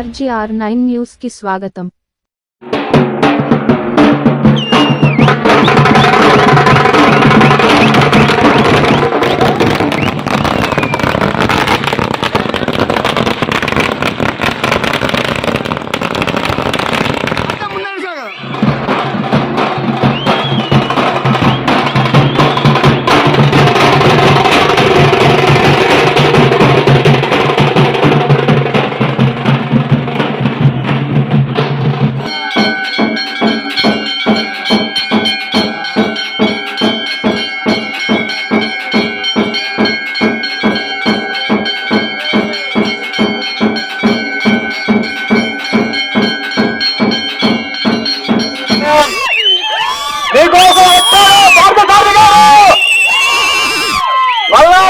RGR nine news కి స్వాగతం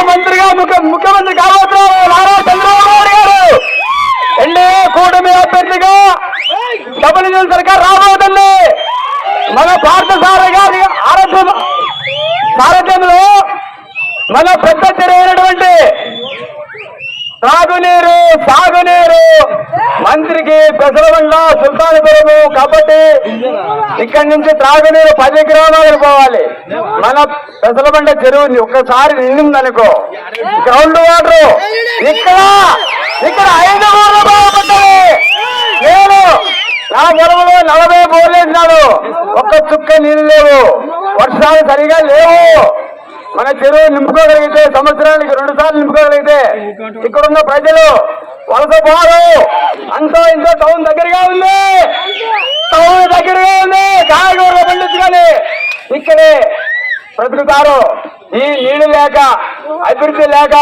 మంత్రిగా ముఖ్య ముఖ్యమంత్రి కాబోతున్నారు నారా చంద్రబాబు నాయుడు గారు ఎన్డీఏ కూటమి అభ్యర్థిగా డబుల్ ఇంజిన్ రాబోతుంది. మన పార్థసారథి గారి ఆరోగ్యం సారథ్యంలో మన పెద్ద చెరైనటువంటి త్రాగునీరు సాగునీరు మంత్రికి పెసరబండ సుల్తానపురము కాబట్టి ఇక్కడి నుంచి త్రాగునీరు పది గ్రామాలకు పోవాలి. మన పెసరబండ చెరువుని ఒక్కసారి నిండిందనుకో. గ్రౌండ్ వాటర్ ఇక్కడ ఇక్కడ ఐదు పొలంలో నలభై బోర్లేసినాడు ఒక్క చుక్క నీళ్ళు లేవు. వర్షాలు సరిగా లేవు. మన చెరువు నింపుకోగలిగితే సంవత్సరానికి రెండు సార్లు నింపుకోగలిగితే ఇక్కడున్న ప్రజలు వలస పోరు. అంతో ఇంతో టౌన్ దగ్గరగా ఉంది. టౌన్ దగ్గరగా ఉంది. కాయగూరలు పండించుకొని ఇక్కడే బ్రతుకుతారు. ఈ నీళ్ళు లేక అభివృద్ధి లేక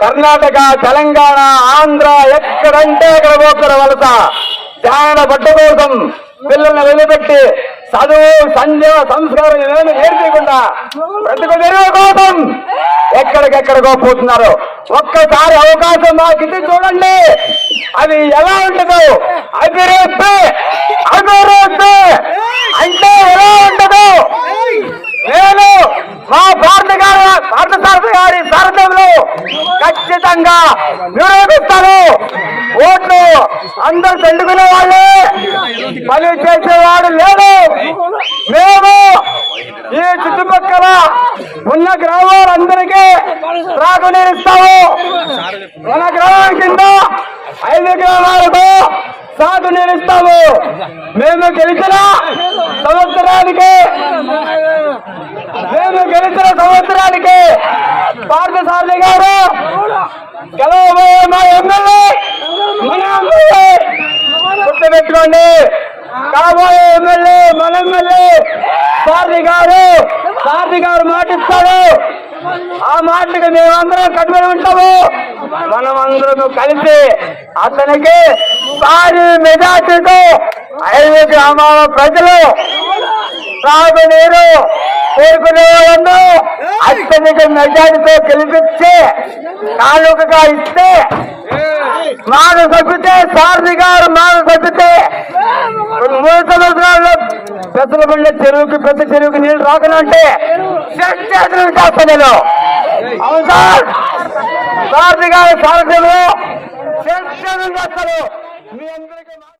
కర్ణాటక తెలంగాణ ఆంధ్ర ఎక్కడంటే అక్కడ పోతారు వలస. ధ్యాన బట్ట కోసం పిల్లల్ని వదిలిపెట్టి చదువు సంధ్య సంస్కారం ఏమీ నేర్పించకుండా బ్రతుకు తెరువు కోసం ఎక్కడికెక్కడికో పోతున్నారు. ఒక్కసారి అవకాశం మాకు ఇది చూడండి. అది ఎలా ఉంటుందో? అభివృద్ధి అభివృద్ధి అంటే ఎలా ఉండదు నేను మా భారత గారి భారత సారథి గారి సారథ్యంలో ఖచ్చితంగా నిరూపిస్తారు ఓట్లు అందరు తండుకునే వాళ్ళే. పని చేసేవాడు లేడు. మేము ఈ చుట్టుపక్కల ఉన్న గ్రామాలందరికీ త్రాగునీరు ఇస్తాము. మన గ్రామం కింద ఐదు గ్రామాలకు సాగునీరు ఇస్తాము. మేము గెలిచిన సంవత్సరానికి మేము గెలిచిన సంవత్సరానికి పార్థసారథి గారు గెలవబోయే మా ఎమ్మెల్యే మన ఎమ్మెల్యే గుర్తుపెట్టుకోండి కాబోయే ఎమ్మెల్యే మన ఎమ్మెల్యే సారథి గారు సారథి గారు మాటిస్తాడు. ఆ మాటకి మేమందరం కట్టుబడి ఉంటాము. మనం అందరం కలిసి అతనికి భారీ మెజార్టీతో ఐదు గ్రామాల ప్రజలు తాగునీరు కోరుకునే వాళ్ళను అత్యధిక మెజార్టీతో గెలిపించి తాలూకుగా ఇస్తే మాకు తప్పితే సారథి గారు మాకు తప్పితే పెద్దల బండి చెరువుకి పెద్ద చెరువుకి నీళ్ళు రాకనంటే చేతులు చేస్తాను నేను అవును సార్ సారథి గారి సారథ్యంలో మీ అందరికీ